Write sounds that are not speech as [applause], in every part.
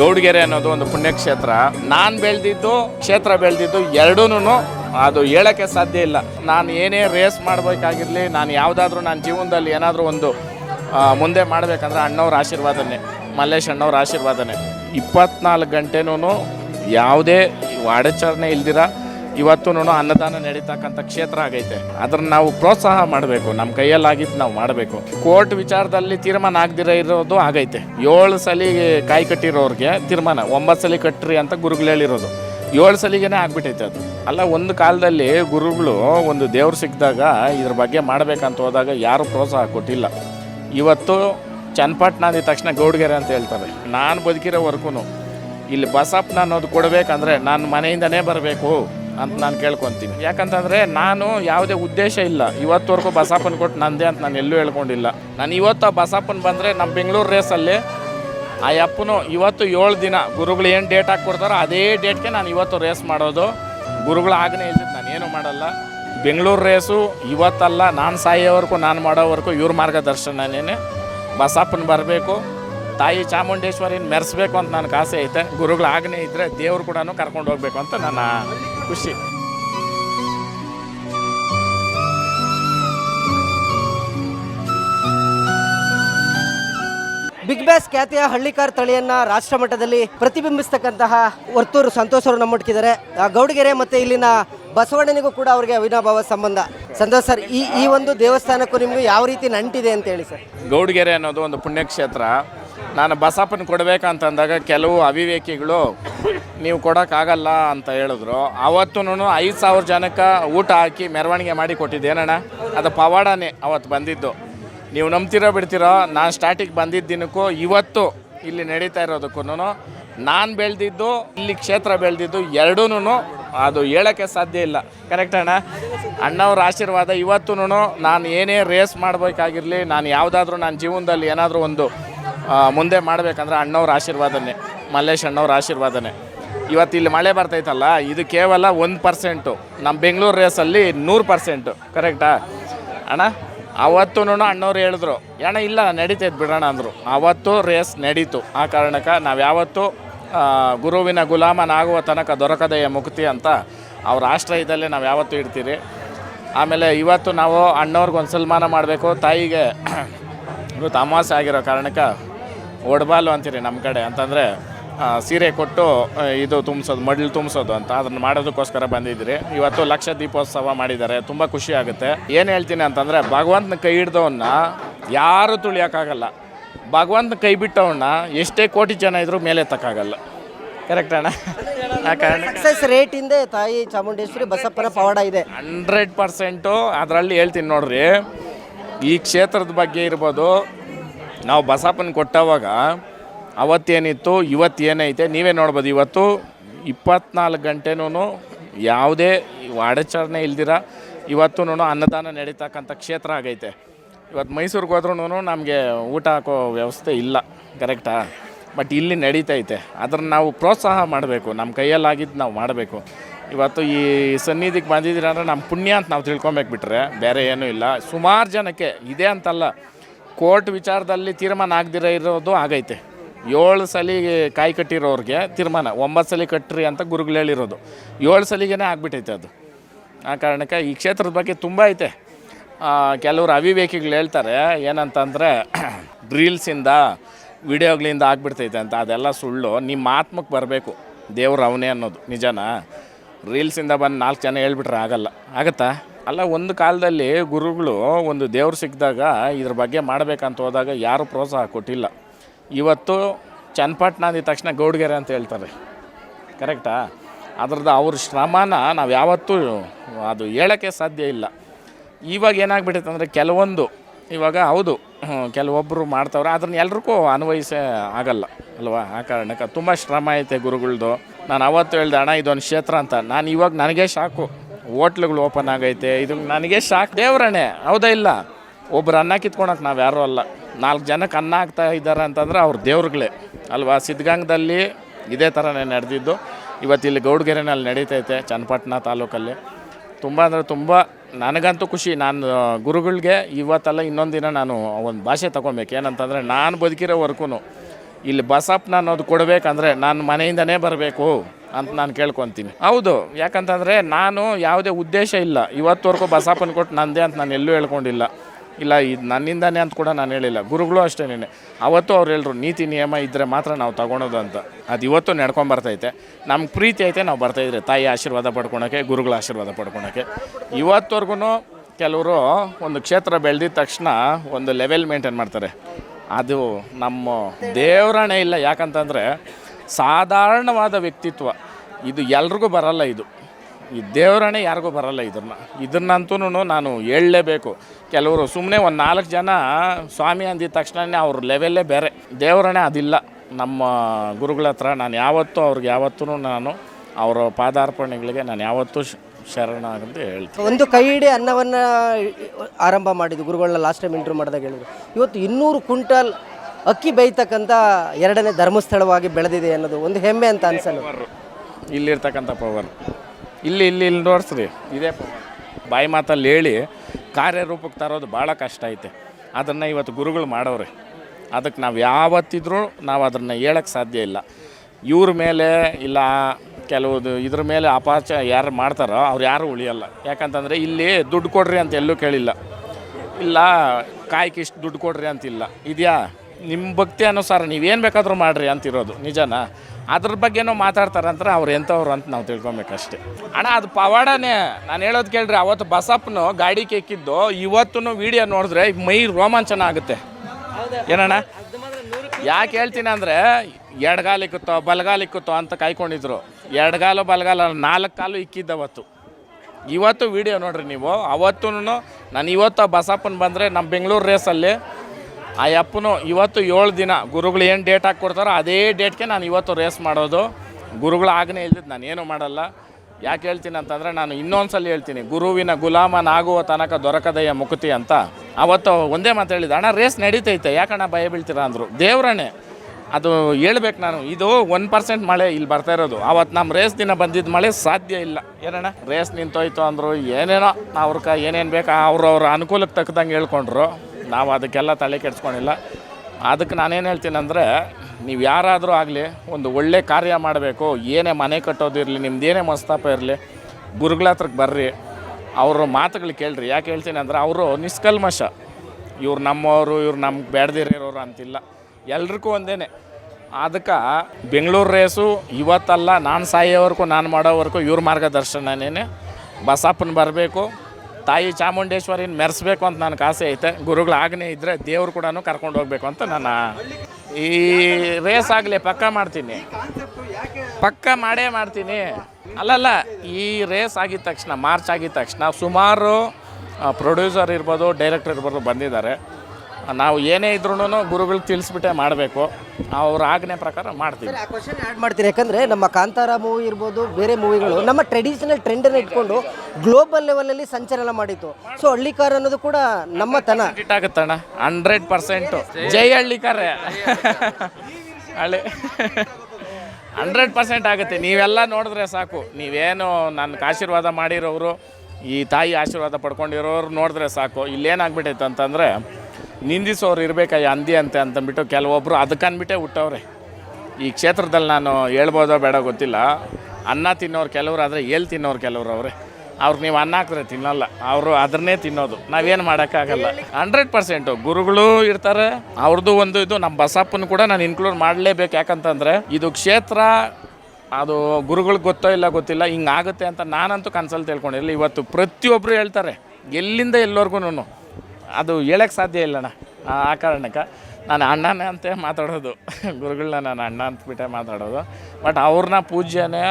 ಗೌಡಗೆರೆ ಅನ್ನೋದು ಒಂದು ಪುಣ್ಯಕ್ಷೇತ್ರ. ನಾನು ಬೆಳೆದಿದ್ದು, ಕ್ಷೇತ್ರ ಬೆಳೆದಿದ್ದು ಎರಡೂ ಅದು ಹೇಳೋಕ್ಕೆ ಸಾಧ್ಯ ಇಲ್ಲ. ನಾನು ಏನೇ ರೇಸ್ ಮಾಡಬೇಕಾಗಿರಲಿ, ನಾನು ಯಾವುದಾದ್ರೂ ನನ್ನ ಜೀವನದಲ್ಲಿ ಏನಾದರೂ ಒಂದು ಮುಂದೆ ಮಾಡಬೇಕಂದ್ರೆ ಅಣ್ಣವ್ರ ಆಶೀರ್ವಾದನೆ, ಮಲ್ಲೇಶ್ ಅಣ್ಣವ್ರ ಆಶೀರ್ವಾದನೆ. ಇಪ್ಪತ್ನಾಲ್ಕು ಗಂಟೆನೂ ಯಾವುದೇ ಅಡಚಣೆ ಇಲ್ದಿರ ಇವತ್ತು ಅನ್ನದಾನ ನಡೀತಕ್ಕಂಥ ಕ್ಷೇತ್ರ ಆಗೈತೆ. ಅದನ್ನ ನಾವು ಪ್ರೋತ್ಸಾಹ ಮಾಡಬೇಕು. ನಮ್ಮ ಕೈಯಲ್ಲಾಗಿದ್ದು ನಾವು ಮಾಡಬೇಕು. ಕೋರ್ಟ್ ವಿಚಾರದಲ್ಲಿ ತೀರ್ಮಾನ ಆಗದಿರ ಇರೋದು ಆಗೈತೆ. ಏಳು ಸಲ ಕಾಯಿ ಕಟ್ಟಿರೋರಿಗೆ ತೀರ್ಮಾನ. ಒಂಬತ್ತು ಸಲ ಕಟ್ಟ್ರಿ ಅಂತ ಗುರುಗಳು ಹೇಳಿರೋದು. ಏಳು ಸಲಿಗೆನೇ ಆಗ್ಬಿಟ್ಟೈತೆ ಅದು. ಅಲ್ಲ, ಒಂದು ಕಾಲದಲ್ಲಿ ಗುರುಗಳು ಒಂದು ದೇವ್ರು ಸಿಕ್ಕಿದಾಗ ಇದ್ರ ಬಗ್ಗೆ ಮಾಡಬೇಕಂತ ಹೋದಾಗ ಯಾರು ಪ್ರೋತ್ಸಾಹ ಕೊಟ್ಟಿಲ್ಲ. ಇವತ್ತು ಚನ್ನಪಟ್ಟಣ ಅಂದಿದ ತಕ್ಷಣ ಗೌಡ್ಗೆರೆ ಅಂತ ಹೇಳ್ತಾರೆ. ನಾನು ಬದುಕಿರೋವರೆಗೂ ಇಲ್ಲಿ ಬಸಪ್ಪನ ಅನ್ನೋದು ಕೊಡಬೇಕಂದ್ರೆ ನಾನು ಮನೆಯಿಂದನೇ ಬರಬೇಕು. ಅಂತ ನಾನು ಕೇಳ್ಕೊತೀನಿ. ಯಾಕಂತಂದರೆ ನಾನು ಯಾವುದೇ ಉದ್ದೇಶ ಇಲ್ಲ. ಇವತ್ತವರೆಗೂ ಬಸಪ್ಪನ ಕೊಟ್ಟು ನಂದೇ ಅಂತ ನಾನು ಎಲ್ಲೂ ಹೇಳ್ಕೊಂಡಿಲ್ಲ. ನಾನು ಇವತ್ತು ಆ ಬಸಪ್ಪನ ಬಂದರೆ ನಮ್ಮ ಬೆಂಗಳೂರು ರೇಸಲ್ಲಿ ಆ ಅಪ್ಪನು ಇವತ್ತು ಏಳು ದಿನ ಗುರುಗಳು ಏನು ಡೇಟ್ ಹಾಕ್ಕೊಡ್ತಾರೋ ಅದೇ ಡೇಟ್ಗೆ ನಾನು ಇವತ್ತು ರೇಸ್ ಮಾಡೋದು. ಗುರುಗಳು ಆಗನೇ ಇದ್ದರೆ ನಾನು ಏನು ಮಾಡಲ್ಲ. ಬೆಂಗಳೂರು ರೇಸು ಇವತ್ತಲ್ಲ ನಾನು ಸಾಯೋವರೆಗೂ, ನಾನು ಮಾಡೋವರೆಗೂ ಇವ್ರ ಮಾರ್ಗದರ್ಶನನೇ ಬಸಪ್ಪನ ಬರಬೇಕು. ತಾಯಿ ಚಾಮುಂಡೇಶ್ವರಿನ ಮೆರೆಸ್ಬೇಕು ಅಂತ ನನಗೆ ಆಸೆ ಐತೆ. ಗುರುಗಳು ಆಗನೇ ಇದ್ದರೆ ದೇವ್ರು ಕೂಡ ಕರ್ಕೊಂಡು ಹೋಗ್ಬೇಕು ಅಂತ ನನ್ನ ಖುಷಿ. ಬಿಗ್ ಬ್ಯಾಸ್ ಖ್ಯಾತಿಯ ಹಳ್ಳಿಕಾರ್ ತಳಿಯನ್ನ ರಾಷ್ಟ್ರ ಮಟ್ಟದಲ್ಲಿ ಪ್ರತಿಬಿಂಬಿಸ್ತಕ್ಕಂತಹ ವರ್ತೂರು ಸಂತೋಷ್ ಅವರು ನಮ್ಮೊಟ್ಟಿದ್ದಾರೆ ಆ ಗೌಡಗೆರೆ ಮತ್ತೆ ಇಲ್ಲಿನ ಬಸವಣ್ಣನಿಗೂ ಕೂಡ ಅವರಿಗೆ ಅವಿನಾಭಾವ ಸಂಬಂಧ. ಸಂತೋಷ್ ಸರ್ ಈ ಈ ಒಂದು ದೇವಸ್ಥಾನಕ್ಕೂ ನಿಮಗೆ ಯಾವ ರೀತಿ ನಂಟಿದೆ ಅಂತ ಹೇಳಿ ಸರ್? ಗೌಡಗೆರೆ ಅನ್ನೋದು ಒಂದು ಪುಣ್ಯಕ್ಷೇತ್ರ. ನಾನು ಬಸಪ್ಪನ ಕೊಡಬೇಕಂತಂದಾಗ ಕೆಲವು ಅವಿವೇಕಿಗಳು, ನೀವು ಕೊಡೋಕ್ಕಾಗಲ್ಲ ಅಂತ ಹೇಳಿದ್ರು. ಅವತ್ತೂ ಐದು ಸಾವಿರ ಜನಕ್ಕೆ ಊಟ ಹಾಕಿ ಮೆರವಣಿಗೆ ಮಾಡಿ ಕೊಟ್ಟಿದ್ದೇನಣ್ಣ? ಅದು ಪವಾಡನೇ ಅವತ್ತು ಬಂದಿದ್ದು. ನೀವು ನಂಬ್ತಿರೋ ಬಿಡ್ತಿರೋ, ನಾನು ಸ್ಟಾರ್ಟಿಗೆ ಬಂದಿದ್ದ ದಿನಕ್ಕೂ ಇವತ್ತು ಇಲ್ಲಿ ನಡೀತಾ ಇರೋದಕ್ಕೂ ನಾನು ಬೆಳೆದಿದ್ದು, ಇಲ್ಲಿ ಕ್ಷೇತ್ರ ಬೆಳೆದಿದ್ದು ಎರಡೂ ಅದು ಹೇಳೋಕ್ಕೆ ಸಾಧ್ಯ ಇಲ್ಲ. ಕರೆಕ್ಟ್ ಅಣ್ಣ? ಅಣ್ಣವ್ರ ಆಶೀರ್ವಾದ ಇವತ್ತು ನಾನು ಏನೇ ರೇಸ್ ಮಾಡಬೇಕಾಗಿರಲಿ, ನಾನು ಯಾವುದಾದ್ರೂ ನನ್ನ ಜೀವನದಲ್ಲಿ ಏನಾದರೂ ಒಂದು ಮುಂದೆ ಮಾಡಬೇಕಂದ್ರೆ ಅಣ್ಣವ್ರ ಆಶೀರ್ವಾದನೇ, ಮಲ್ಲೇಶ್ ಅಣ್ಣವ್ರ ಆಶೀರ್ವಾದನೇ. ಇವತ್ತು ಇಲ್ಲಿ ಮಳೆ ಬರ್ತೈತಲ್ಲ, ಇದು ಕೇವಲ ಒಂದು ಪರ್ಸೆಂಟು ನಮ್ಮ ಬೆಂಗಳೂರು ರೇಸಲ್ಲಿ ನೂರು ಪರ್ಸೆಂಟು ಕರೆಕ್ಟಾ ಅಣ್ಣ ಅವತ್ತೂ ಅಣ್ಣವ್ರು ಹೇಳಿದ್ರು, ಅಣ್ಣ, ಇಲ್ಲ, ನಡೀತೈತೆ ಬಿಡೋಣ ಅಂದರು. ಅವತ್ತು ರೇಸ್ ನಡೀತು. ಆ ಕಾರಣಕ್ಕೆ ನಾವು ಯಾವತ್ತೂ ಗುರುವಿನ ಗುಲಾಮನಾಗುವ ತನಕ ದೊರಕದೆಯ ಮುಕ್ತಿ ಅಂತ ಅವ್ರ ಆಶ್ರಯದಲ್ಲೇ ನಾವು ಯಾವತ್ತೂ ಇಡ್ತೀರಿ. ಆಮೇಲೆ ಇವತ್ತು ನಾವು ಅಣ್ಣವ್ರಿಗೆ ಒಂದು ಸನ್ಮಾನ ಮಾಡಬೇಕು. ತಾಯಿಗೆ [clears throat] ಇವತ್ತು ಅಮಾವಾಸ್ಯೆ ಆಗಿರೋ ಕಾರಣಕ್ಕೆ ಒಡಬಾಲು ಅಂತೀರಿ ನಮ್ಮ ಕಡೆ ಅಂತಂದರೆ ಸೀರೆ ಕೊಟ್ಟು ಇದು ತುಂಬಿಸೋದು ಮಡ್ಲು ತುಂಬಿಸೋದು ಅಂತ ಅದನ್ನು ಮಾಡೋದಕ್ಕೋಸ್ಕರ ಬಂದಿದ್ರಿ ಇವತ್ತು ಲಕ್ಷ ದೀಪೋತ್ಸವ ಮಾಡಿದ್ದಾರೆ ತುಂಬ ಖುಷಿ ಆಗುತ್ತೆ. ಏನು ಹೇಳ್ತೀನಿ ಅಂತಂದರೆ ಭಗವಂತನ ಕೈ ಹಿಡ್ದವನ್ನ ಯಾರೂ ತುಳಿಯೋಕ್ಕಾಗಲ್ಲ. ಭಗವಂತನ ಕೈ ಬಿಟ್ಟವನ್ನ ಎಷ್ಟೇ ಕೋಟಿ ಜನ ಇದ್ರೂ ಮೇಲೆ ತಕ್ಕಾಗಲ್ಲ ಕರೆಕ್ಟ್ ಅಣ್ಣ? ಸಕ್ಸಸ್ ತಾಯಿ ಚಾಮುಂಡೇಶ್ವರಿ ಬಸಪ್ಪನ ಪವಾಡ ಇದೆ. ಹಂಡ್ರೆಡ್ ಪರ್ಸೆಂಟು ಅದರಲ್ಲಿ ಹೇಳ್ತೀನಿ ನೋಡ್ರಿ. ಈ ಕ್ಷೇತ್ರದ ಬಗ್ಗೆ ಇರ್ಬೋದು ನಾವು ಬಸಪ್ಪನ ಕೊಟ್ಟವಾಗ ಅವತ್ತೇನಿತ್ತು ಇವತ್ತು ಏನೈತೆ ನೀವೇ ನೋಡ್ಬೋದು, ಇವತ್ತು ಇಪ್ಪತ್ನಾಲ್ಕು ಗಂಟೆನೂ ಯಾವುದೇ ಅಡಚಣೆ ಇಲ್ದಿರ ಇವತ್ತು ಅನ್ನದಾನ ನಡೀತಕ್ಕಂಥ ಕ್ಷೇತ್ರ ಆಗೈತೆ. ಇವತ್ತು ಮೈಸೂರಿಗೆ ಹೋದ್ರೂ ನಮಗೆ ಊಟ ಹಾಕೋ ವ್ಯವಸ್ಥೆ ಇಲ್ಲ, ಕರೆಕ್ಟಾ? ಬಟ್ ಇಲ್ಲಿ ನಡೀತೈತೆ ಅದನ್ನು ನಾವು ಪ್ರೋತ್ಸಾಹ ಮಾಡಬೇಕು, ನಮ್ಮ ಕೈಯಲ್ಲಾಗಿದ್ದು ನಾವು ಮಾಡಬೇಕು. ಇವತ್ತು ಈ ಸನ್ನಿಧಿಗೆ ಬಂದಿದ್ದೀರ ಅಂದರೆ ನಮ್ಮ ಪುಣ್ಯ ಅಂತ ನಾವು ತಿಳ್ಕೊಬೇಕು ಬಿಟ್ರೆ, ಬೇರೆ ಏನೂ ಇಲ್ಲ. ಸುಮಾರು ಜನಕ್ಕೆ, ಇದೆ ಅಂತಲ್ಲ ಕೋರ್ಟ್ ವಿಚಾರದಲ್ಲಿ ತೀರ್ಮಾನ ಆಗದಿರ ಇರೋದು ಆಗೈತೆ. ಏಳು ಸಲ ಕಾಯಿ ಕಟ್ಟಿರೋರಿಗೆ ತೀರ್ಮಾನ, ಒಂಬತ್ತು ಸಲ ಕಟ್ಟ್ರಿ ಅಂತ ಗುರುಗಳು ಹೇಳಿರೋದು. ಏಳು ಸಲಿಗೆನೇ ಆಗ್ಬಿಟ್ಟೈತೆ ಅದು. ಆ ಕಾರಣಕ್ಕೆ ಈ ಕ್ಷೇತ್ರದ ಬಗ್ಗೆ ತುಂಬ ಐತೆ. ಕೆಲವರು ಅವಿವೇಕಿಗಳು ಹೇಳ್ತಾರೆ, ಏನಂತಂದರೆ [clears throat] ರೀಲ್ಸಿಂದ, ವಿಡಿಯೋಗಳಿಂದ ಆಗ್ಬಿಡ್ತೈತೆ ಅಂತ, ಅದೆಲ್ಲ ಸುಳ್ಳು. ನಿಮ್ಮ ಆತ್ಮಕ್ಕೆ ಬರಬೇಕು. ದೇವ್ರು ಅವನೇ ಅನ್ನೋದು, ನಿಜನಾ? ರೀಲ್ಸಿಂದ ಬಂದು ನಾಲ್ಕು ಜನ ಹೇಳ್ಬಿಟ್ರೆ ಆಗಲ್ಲ. ಆಗತ್ತಾ? ಅಲ್ಲ, ಒಂದು ಕಾಲದಲ್ಲಿ ಗುರುಗಳು ಒಂದು ದೇವ್ರು ಸಿಕ್ಕಿದಾಗ ಇದ್ರ ಬಗ್ಗೆ ಮಾಡಬೇಕಂತ ಹೋದಾಗ ಯಾರೂ ಪ್ರೋತ್ಸಾಹ ಕೊಟ್ಟಿಲ್ಲ. ಇವತ್ತು ಚನ್ನಪಟ್ಟಣ ಅಂದಿದ ತಕ್ಷಣ ಗೌಡ್ಗೆರೆ ಅಂತ ಹೇಳ್ತಾರೆ. ಕರೆಕ್ಟಾ ಅದ್ರದ್ದು ಅವ್ರ ಶ್ರಮನ ನಾವು ಯಾವತ್ತೂ ಅದು ಹೇಳೋಕ್ಕೆ ಸಾಧ್ಯ ಇಲ್ಲ. ಇವಾಗ ಏನಾಗ್ಬಿಟ್ಟೈತೆ ಅಂದರೆ ಕೆಲವೊಂದು, ಇವಾಗ ಹೌದು ಕೆಲವೊಬ್ಬರು ಮಾಡ್ತವ್ರೆ ಅದನ್ನ ಎಲ್ರಿಗೂ ಅನ್ವಯಿಸ ಆಗಲ್ಲ, ಅಲ್ವಾ? ಆ ಕಾರಣಕ್ಕೆ ತುಂಬ ಶ್ರಮ ಐತೆ ಗುರುಗಳ್ದು. ನಾನು ಅವತ್ತು ಹೇಳ್ದೆ, ಅಣ್ಣ, ಇದೊಂದು ಕ್ಷೇತ್ರ ಅಂತ. ನಾನು ಇವಾಗ ನನಗೆ ಶಾಕು. ಹೋಟ್ಲುಗಳು ಓಪನ್ ಆಗೈತೆ. ಇದು ನನಗೆ ಶಾಕ್. ದೇವ್ರಣೆ ಹೌದಾ ಇಲ್ಲ? ಒಬ್ರು ಅನ್ನ ಕಿತ್ಕೊಳಕ್ಕೆ ನಾವು ಯಾರೂ ಅಲ್ಲ. ನಾಲ್ಕು ಜನಕ್ಕೆ ಅನ್ನ ಹಾಕ್ತಾ ಇದ್ದಾರೆ ಅಂತಂದ್ರೆ ಅವ್ರ ದೇವ್ರುಗಳೇ. ಅಲ್ವಾ? ಸಿದ್ಧಗಂಗದಲ್ಲಿ ಇದೇ ಥರನೇ ನಡೆದಿದ್ದು. ಇವತ್ತು ಇಲ್ಲಿ ಗೌಡ್ಗೆರೆನಲ್ಲಿ ನಡೀತೈತೆ, ಚನ್ನಪಟ್ಟಣ ತಾಲೂಕಲ್ಲಿ. ತುಂಬ ಅಂದರೆ ತುಂಬ ನನಗಂತೂ ಖುಷಿ. ನಾನು ಗುರುಗಳಿಗೆ ಇವತ್ತಲ್ಲ ಇನ್ನೊಂದು ದಿನ ನಾನು ಒಂದು ಭಾಷೆ ತೊಗೊಬೇಕು. ಏನಂತಂದರೆ ನಾನು ಬದುಕಿರೋವರೆಗೂ ಇಲ್ಲಿ ಬಸಪ್ಪನ ಅನ್ನೋದು ಕೊಡಬೇಕಂದ್ರೆ ನಾನು ಮನೆಯಿಂದನೇ ಬರಬೇಕು ಅಂತ ನಾನು ಕೇಳ್ಕೊತೀನಿ. ಹೌದು. ಯಾಕಂತಂದರೆ ನಾನು ಯಾವುದೇ ಉದ್ದೇಶ ಇಲ್ಲ. ಇವತ್ತುವರೆಗೂ ಬಸಪ್ಪನ ಕೊಟ್ಟು ನಂದೇ ಅಂತ ನಾನು ಎಲ್ಲೂ ಹೇಳ್ಕೊಂಡಿಲ್ಲ. ಇಲ್ಲ ಇದು ನನ್ನಿಂದನೇ ಅಂತ ಕೂಡ ನಾನು ಹೇಳಿಲ್ಲ. ಗುರುಗಳು ಅಷ್ಟೇನೇ ಅವತ್ತು ಅವ್ರು ಹೇಳಿದ್ರು ನೀತಿ ನಿಯಮ ಇದ್ದರೆ ಮಾತ್ರ ನಾವು ತಗೊಳೋದು ಅಂತ. ಅದು ಇವತ್ತು ನಡ್ಕೊಂಬರ್ತೈತೆ. ನಮ್ಮ ಪ್ರೀತಿ ಐತೆ ನಾವು ಬರ್ತಾಯಿದ್ರೆ ತಾಯಿ ಆಶೀರ್ವಾದ ಪಡ್ಕೊಳಕ್ಕೆ ಗುರುಗಳ ಆಶೀರ್ವಾದ ಪಡ್ಕೊಳಕ್ಕೆ. ಇವತ್ತವರೆಗೂ ಕೆಲವರು ಒಂದು ಕ್ಷೇತ್ರ ಬೆಳೆದಿದ ತಕ್ಷಣ ಒಂದು ಲೆವೆಲ್ ಮೇಂಟೈನ್ ಮಾಡ್ತಾರೆ. ಅದು ನಮ್ಮ ದೇವರಣೆ ಇಲ್ಲ. ಯಾಕಂತಂದರೆ ಸಾಧಾರಣವಾದ ವ್ಯಕ್ತಿತ್ವ. ಇದು ಎಲ್ರಿಗೂ ಬರಲ್ಲ ಇದು. ಈ ದೇವರಣೆ ಯಾರಿಗೂ ಬರಲ್ಲ ಇದನ್ನು ಇದನ್ನಂತೂ ನಾನು ಹೇಳಲೇಬೇಕು. ಕೆಲವರು ಸುಮ್ಮನೆ ಒಂದು ನಾಲ್ಕು ಜನ ಸ್ವಾಮಿ ಅಂದಿದ ತಕ್ಷಣನೇ ಅವ್ರ ಲೆವೆಲ್ಲೇ ಬೇರೆ. ದೇವರಣೆ ಅದಿಲ್ಲ. ನಮ್ಮ ಗುರುಗಳ ಹತ್ರ ನಾನು ಯಾವತ್ತೂ ಅವ್ರಿಗೆ ಯಾವತ್ತೂ ನಾನು ಅವರ ಪಾದಾರ್ಪಣೆಗಳಿಗೆ ನಾನು ಯಾವತ್ತೂ ಶರಣ ಅಂತ ಹೇಳ್ತೀವಿ. ಒಂದು ಕೈ ಹಿಡಿ ಅನ್ನವನ್ನ ಆರಂಭ ಮಾಡಿದ್ದು ಗುರುಗಳನ್ನ ಲಾಸ್ಟ್ ಟೈಮ್ ಇಂಟರ್ವ್ಯೂ ಮಾಡಿದಾಗ ಹೇಳಿದ್ರು. ಇವತ್ತು ಇನ್ನೂರು ಕ್ವಿಂಟಲ್ ಅಕ್ಕಿ ಬೇಯ್ತಕ್ಕಂಥ ಎರಡನೇ ಧರ್ಮಸ್ಥಳವಾಗಿ ಬೆಳೆದಿದೆ ಅನ್ನೋದು ಒಂದು ಹೆಮ್ಮೆ ಅಂತ ಅನ್ಸಲ್ಲ. ಇಲ್ಲಿರ್ತಕ್ಕಂಥ ಪವರ್ ಇಲ್ಲಿ ಇಲ್ಲಿ ಇಲ್ಲಿ ನೋಡ್ಸ್ರಿ ಇದೇ ಪವರ್ ಬಾಯಿ ಮಾತಲ್ಲಿ ಹೇಳಿ ಕಾರ್ಯರೂಪಕ್ಕೆ ತರೋದು ಭಾಳ ಕಷ್ಟ ಐತೆ. ಅದನ್ನು ಇವತ್ತು ಗುರುಗಳು ಮಾಡವ್ರೆ. ಅದಕ್ಕೆ ನಾವು ಯಾವತ್ತಿದ್ರೂ ನಾವು ಅದನ್ನು ಹೇಳಕ್ಕೆ ಸಾಧ್ಯ ಇಲ್ಲ. ಇವ್ರ ಮೇಲೆ ಇಲ್ಲ ಕೆಲವುದು ಇದ್ರ ಮೇಲೆ ಅಪಾಚ ಯಾರು ಮಾಡ್ತಾರೋ ಅವ್ರು ಯಾರು ಉಳಿಯಲ್ಲ. ಯಾಕಂತಂದರೆ ಇಲ್ಲಿ ದುಡ್ಡು ಕೊಡ್ರಿ ಅಂತ ಎಲ್ಲೂ ಕೇಳಿಲ್ಲ. ಇಲ್ಲ ಕಾಯ್ಕಿಷ್ಟು ಇಷ್ಟು ದುಡ್ಡು ಕೊಡ್ರಿ ಅಂತಿಲ್ಲ. ಇದೆಯಾ? ನಿಮ್ಮ ಭಕ್ತಿ ಅನುಸಾರ ನೀವೇನು ಬೇಕಾದರೂ ಮಾಡ್ರಿ ಅಂತಿರೋದು, ನಿಜನಾ? ಅದ್ರ ಬಗ್ಗೆನೂ ಮಾತಾಡ್ತಾರಂದ್ರೆ ಅವ್ರು ಎಂಥವ್ರು ಅಂತ ನಾವು ತಿಳ್ಕೊಬೇಕಷ್ಟೇ. ಅಣ್ಣ, ಅದು ಪವಾಡನೇ. ನಾನು ಹೇಳೋದು ಕೇಳ್ರಿ, ಅವತ್ತು ಬಸಪ್ಪನು ಗಾಡಿ ಕೆಕ್ಕಿದ್ದು ಇವತ್ತು ವಿಡಿಯೋ ನೋಡಿದ್ರೆ ಮೈ ರೋಮಾಂಚನ ಆಗುತ್ತೆ. ಏನಣ್ಣ? ಯಾಕೆ ಹೇಳ್ತೀನಿ ಅಂದರೆ ಎಡಗಾಲಿಕ್ಕುತ್ತೋ ಬಲಗಾಲಿಕ್ಕುತ್ತೋ ಅಂತ ಕಾಯ್ಕೊಂಡಿದ್ರು. ಎಡಗಾಲು ಬಲಗಾಲ, ನಾಲ್ಕು ಕಾಲು ಇಕ್ಕಿದ್ದವತ್ತು. ಇವತ್ತು ವಿಡಿಯೋ ನೋಡ್ರಿ ನೀವು. ಅವತ್ತೂ ನಾನು ಇವತ್ತು ಬಸಪ್ಪನ ಬಂದರೆ ನಮ್ಮ ಬೆಂಗಳೂರು ರೇಸಲ್ಲಿ ಆ ಅಪ್ಪನು ಇವತ್ತು ಏಳು ದಿನ ಗುರುಗಳು ಏನು ಡೇಟ್ ಹಾಕ್ಕೊಡ್ತಾರೋ ಅದೇ ಡೇಟ್ಗೆ ನಾನು ಇವತ್ತು ರೇಸ್ ಮಾಡೋದು. ಗುರುಗಳು ಆಗನೇ ಇಲ್ದಿದ್ದು ನಾನು ಏನೂ ಮಾಡಲ್ಲ. ಯಾಕೆ ಹೇಳ್ತೀನಿ ಅಂತಂದರೆ ನಾನು ಇನ್ನೊಂದು ಸಲ ಹೇಳ್ತೀನಿ, ಗುರುವಿನ ಗುಲಾಮನಾಗುವ ತನಕ ದೊರಕದೆಯ ಮುಕುತಿ ಅಂತ. ಅವತ್ತು ಒಂದೇ ಮಾತು ಹೇಳಿದ ಅಣ್ಣ ರೇಸ್ ನಡೀತೈತೆ, ಯಾಕಣ್ಣ ಭಯ ಬೀಳ್ತೀರಾ? ಅಂದರು. ದೇವ್ರಣೆ ಅದು ಹೇಳ್ಬೇಕು ನಾನು. ಇದು ಒನ್ ಪರ್ಸೆಂಟ್ ಮಳೆ ಇಲ್ಲಿ ಬರ್ತಾ ಇರೋದು. ಅವತ್ತು ನಮ್ಮ ರೇಸ್ ದಿನ ಬಂದಿದ್ದ ಮಳೆ ಸಾಧ್ಯ ಇಲ್ಲ. ಏನಣ್ಣ? ರೇಸ್ ನಿಂತೋಯ್ತು ಅಂದರು ಏನೇನೋ ಅವ್ರ ಕ ಏನೇನು ಬೇಕು ಅವ್ರವ್ರ ಅನುಕೂಲಕ್ಕೆ ತಕ್ಕದಂಗೆ ಹೇಳ್ಕೊಂಡ್ರು. ನಾವು ಅದಕ್ಕೆಲ್ಲ ತಲೆ ಕೆಡ್ಸ್ಕೊಂಡಿಲ್ಲ. ಅದಕ್ಕೆ ನಾನೇನು ಹೇಳ್ತೀನಿ ಅಂದರೆ ನೀವು ಯಾರಾದರೂ ಆಗಲಿ ಒಂದು ಒಳ್ಳೆ ಕಾರ್ಯ ಮಾಡಬೇಕು. ಏನೇ ಮನೆ ಕಟ್ಟೋದಿರಲಿ ನಿಮ್ದು ಏನೇ ಮಸ್ತಾಪ ಇರಲಿ ಗುರುಗಳ ಹತ್ರಕ್ಕೆ ಬರ್ರಿ. ಅವ್ರ ಮಾತುಗಳು ಕೇಳ್ರಿ. ಯಾಕೆ ಹೇಳ್ತೀನಿ ಅಂದರೆ ಅವರು ನಿಷ್ಕಲ್ಮಶ. ಇವ್ರು ನಮ್ಮವರು ಇವ್ರು ನಮ್ಗೆ ಬೇಡದಿರೋರು ಅಂತಿಲ್ಲ. ಎಲ್ರಿಗೂ ಒಂದೇನೆ. ಅದಕ್ಕೆ ಬೆಂಗಳೂರು ರೇಸು ಇವತ್ತಲ್ಲ ನಾನು ಸಾಯೋವರೆಗೂ, ನಾನು ಮಾಡೋವರೆಗೂ ಇವ್ರ ಮಾರ್ಗದರ್ಶನನೇ ಬಸಪ್ಪನ ಬರಬೇಕು, ತಾಯಿ ಚಾಮುಂಡೇಶ್ವರಿನ ಮೆರೆಸ್ಬೇಕು ಅಂತ ನನಗೆ ಆಸೆ ಐತೆ. ಗುರುಗಳು ಆಗ್ನೇ ಇದ್ದರೆ ದೇವ್ರು ಕೂಡ ಕರ್ಕೊಂಡು ಹೋಗ್ಬೇಕು ಅಂತ ನಾನು ಈ ರೇಸ್ ಆಗಲಿ ಪಕ್ಕ ಮಾಡ್ತೀನಿ. ಪಕ್ಕ ಮಾಡೇ ಮಾಡ್ತೀನಿ. ಅಲ್ಲಲ್ಲ, ಈ ರೇಸ್ ಆಗಿದ ತಕ್ಷಣ, ಮಾರ್ಚ್ ಆಗಿದ ತಕ್ಷಣ ಸುಮಾರು ಪ್ರೊಡ್ಯೂಸರ್ ಇರ್ಬೋದು ಡೈರೆಕ್ಟರ್ ಇರ್ಬೋದು ಬಂದಿದ್ದಾರೆ. ನಾವು ಏನೇ ಇದ್ರೂ ಗುರುಗಳು ತಿಳಿಸ್ಬಿಟ್ಟೆ ಮಾಡಬೇಕು. ಅವ್ರ ಆಜ್ಞೆ ಪ್ರಕಾರ ಮಾಡ್ತೀವಿ. ಆ ಕ್ವಶನ್ ಆ್ಯಡ್ ಮಾಡ್ತೀನಿ ಯಾಕಂದ್ರೆ ನಮ್ಮ ಕಾಂತಾರ ಮೂವಿ ಇರ್ಬೋದು ಬೇರೆ ಮೂವಿಗಳು ನಮ್ಮ ಟ್ರೆಡಿಷನಲ್ ಟ್ರೆಂಡನ್ನು ಇಟ್ಕೊಂಡು ಗ್ಲೋಬಲ್ ಲೆವೆಲಲ್ಲಿ ಸಂಚಲನ ಮಾಡಿತ್ತು. ಸೊ ಹಳ್ಳಿಕಾರ ಅನ್ನೋದು ಕೂಡ ನಮ್ಮ ತನ. ಹಿಟ್ ಆಗುತ್ತಣ್ಣ ಹಂಡ್ರೆಡ್ ಪರ್ಸೆಂಟು. ಜೈ ಹಳ್ಳಿಕಾರೆ. ಹಳ್ಳಿ ಹಂಡ್ರೆಡ್ ಪರ್ಸೆಂಟ್ ಆಗುತ್ತೆ. ನೀವೆಲ್ಲ ನೋಡಿದ್ರೆ ಸಾಕು. ನೀವೇನು ನನ್ನ ಆಶೀರ್ವಾದ ಮಾಡಿರೋರು ಈ ತಾಯಿ ಆಶೀರ್ವಾದ ಪಡ್ಕೊಂಡಿರೋರು ನೋಡಿದ್ರೆ ಸಾಕು. ಇಲ್ಲೇನಾಗ್ಬಿಟ್ಟೈತೆ ಅಂತಂದರೆ ನಿಂದಿಸೋರು ಇರಬೇಕಯ್ಯ, ಅಂದಿ ಅಂತೆ ಅಂತಂದ್ಬಿಟ್ಟು ಕೆಲವೊಬ್ಬರು ಅದಕ್ಕೆ ಅಂದ್ಬಿಟ್ಟೆ ಹುಟ್ಟವ್ರೆ. ಈ ಕ್ಷೇತ್ರದಲ್ಲಿ ನಾನು ಹೇಳ್ಬೋದೋ ಬೇಡ ಗೊತ್ತಿಲ್ಲ. ಅನ್ನ ತಿನ್ನೋರು ಕೆಲವರು ಆದರೆ ಎಲ್ಲಿ ತಿನ್ನೋರು ಕೆಲವರು ಅವರೇ. ಅವ್ರಿಗೆ ನೀವು ಅನ್ನ ಹಾಕಿದ್ರೆ ತಿನ್ನಲ್ಲ. ಅವರು ಅದನ್ನೇ ತಿನ್ನೋದು. ನಾವೇನು ಮಾಡೋಕ್ಕಾಗಲ್ಲ. ಹಂಡ್ರೆಡ್ ಪರ್ಸೆಂಟು ಗುರುಗಳು ಇರ್ತಾರೆ. ಅವ್ರದ್ದು ಒಂದು ಇದು ನಮ್ಮ ಬಸಪ್ಪನ ಕೂಡ ನಾನು ಇನ್ಕ್ಲೂಡ್ ಮಾಡಲೇಬೇಕು. ಯಾಕಂತಂದರೆ ಇದು ಕ್ಷೇತ್ರ, ಅದು ಗುರುಗಳಿಗೆ ಗೊತ್ತೋ ಇಲ್ಲ ಗೊತ್ತಿಲ್ಲ ಹಿಂಗಾಗುತ್ತೆ ಅಂತ ನಾನಂತೂ ಕನ್ಸಲ್ಟ್ ತಿಳ್ಕೊಂಡಿರಲಿಲ್ಲ ಇವತ್ತು ಪ್ರತಿಯೊಬ್ಬರು ಹೇಳ್ತಾರೆ. ಎಲ್ಲಿಂದ ಎಲ್ಲವರೆಗೂ ಅದು ಹೇಳಕ್ಕೆ ಸಾಧ್ಯ ಇಲ್ಲಣ್ಣ ಆ ಕಾರಣಕ್ಕೆ ನಾನು ಅಣ್ಣನೇ ಅಂತ ಮಾತಾಡೋದು. ಗುರುಗಳನ್ನ ನಾನು ಅಣ್ಣ ಅಂತಬಿಟ್ಟೆ ಮಾತಾಡೋದು. ಬಟ್ ಅವ್ರನ್ನ ಪೂಜ್ಯನೇ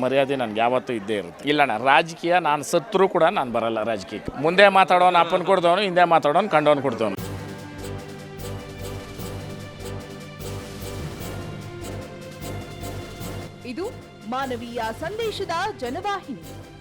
ಮರ್ಯಾದೆ ನನಗೆ ಯಾವತ್ತೂ ಇದ್ದೇ ಇರುತ್ತೆ. ಇಲ್ಲಣ್ಣ ರಾಜಕೀಯ ನಾನು ಸತ್ರು ಕೂಡ ನಾನು ಬರಲ್ಲ ರಾಜಕೀಯಕ್ಕೆ. ಮುಂದೆ ಮಾತಾಡೋನು ಅಪ್ಪನ ಕೊಡ್ದವನು, ಹಿಂದೆ ಮಾತಾಡೋನು ಕಂಡವನು ಕೊಡ್ದವನು. ಇದು ಮಾನವೀಯ ಸಂದೇಶದ ಜನವಾಹಿನಿ.